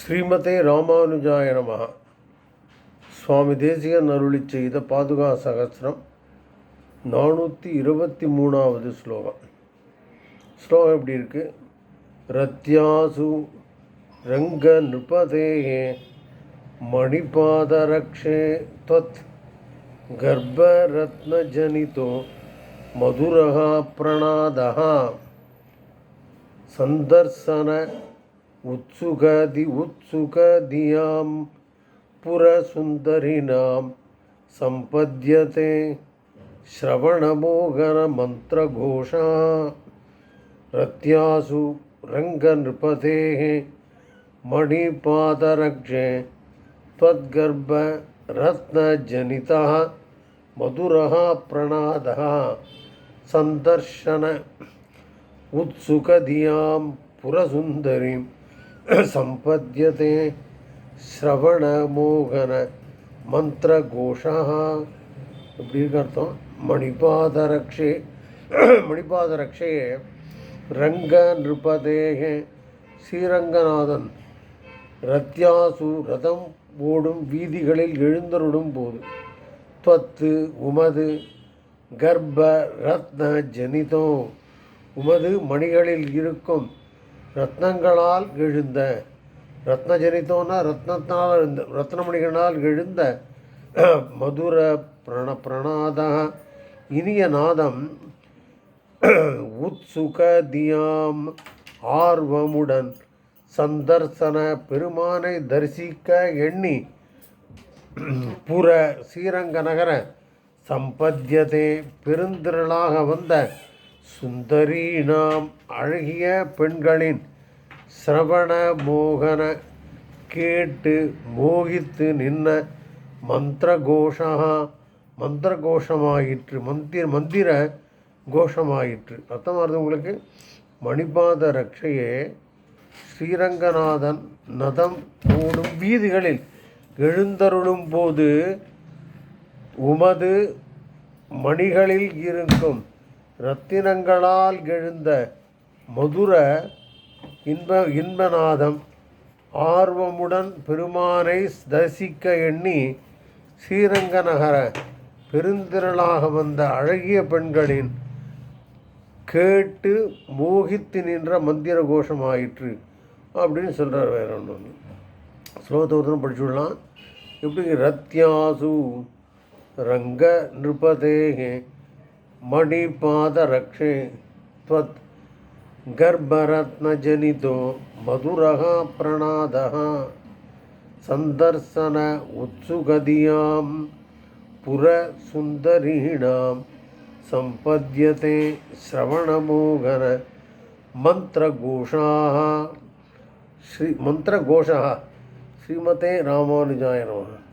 ஸ்ரீமதே ராமானுஜாய நம. சுவாமி தேசிய அருளி செய்த பாதுகா சகசிரம் நானூற்றி இருபத்தி மூணாவது ஸ்லோகம். ஸ்லோகம் எப்படி இருக்கு? ரத்யாசு ரங்க நிருபதே மணிபாதரக்ஷே தொத் கர்ப்பரத்னஜனிதோ மதுரகா பிரணாதா சந்தர்சன उत्सुकदि उत्सुकधियाँ पुरसुन्दरीणां सम्पद्यते श्रवणमोहनमन्त्रघोषः रत्यासु रङ्गनृपतेः मणिपादरक्षे त्वद्गर्भरत्नजनितः मधुरः प्रणादः सन्दर्शन उत्सुकधियाँ पुरसुन्दरीं सम्पद्यते श्रवणमोहन मन्त्रघोषः இப்படி இருக்க அர்த்தம் மணிபாதரக்ஷே மணிபாதரக்ஷே ரங்க நிருபதேகே ஸ்ரீரங்கநாதன் ரத்யாசு ரதம் ஓடும் வீதிகளில் எழுந்தருடும் போது துவத்து உமது கர்ப்ப ரத்ன ஜனிதோ உமது மணிகளில் இருக்கும் ரத்னங்களால் எழுந்த ரத்ன ஜனிதோன்னா ரத்னத்தால் எழுந்த ரத்னமணிகளால் எழுந்த மதுர பிரண பிரணாத. இனிய நாதம் உத்சுகதியாம் ஆர்வமுடன் சந்தர்சன பெருமானை தரிசிக்க எண்ணி. புற ஸ்ரீரங்க நகர சம்பத்தியதே பெருந்திரளாக வந்த சுந்தரீனாம் அழகிய பெண்களின் சிரவண மோகன கேட்டு மோகித்து நின்ன மந்திர கோஷா மந்திர கோஷமாயிற்று மந்திர மந்திர கோஷமாயிற்று அர்த்தமாகுது உங்களுக்கு? மணிபாத ரக்ஷையே ஸ்ரீரங்கநாதன் நதம் ஓடும் வீதிகளில் எழுந்தருளும் போது உமது மணிகளில் இருக்கும் இரத்தினங்களால் எழுந்த மதுர இன்ப இன்பநாதம் ஆர்வமுடன் பெருமானை தரிசிக்க எண்ணி ஸ்ரீரங்க நகர பெருந்திரளாக வந்த அழகிய பெண்களின் கேட்டு மோகித்து நின்ற மந்திர கோஷம் ஆயிற்று அப்படின்னு சொல்கிறார் வேற ஒன்று ஒன்று ஸ்லோகத்தை ஒருத்தரும் படிச்சுடலாம் எப்படி ரத்யாசு ரங்க நிருபதேகே मणिपादरक्षे त्वत् गर्भरत्नजनितो मधुरः प्रणादः सन्दर्शन उत्सुगधियां पुरसुन्दरीणां सम्पद्यते श्रवणमोघनमन्त्रघोषाः श्री मन्त्रघोषः श्रीमते रामानुजाय नमः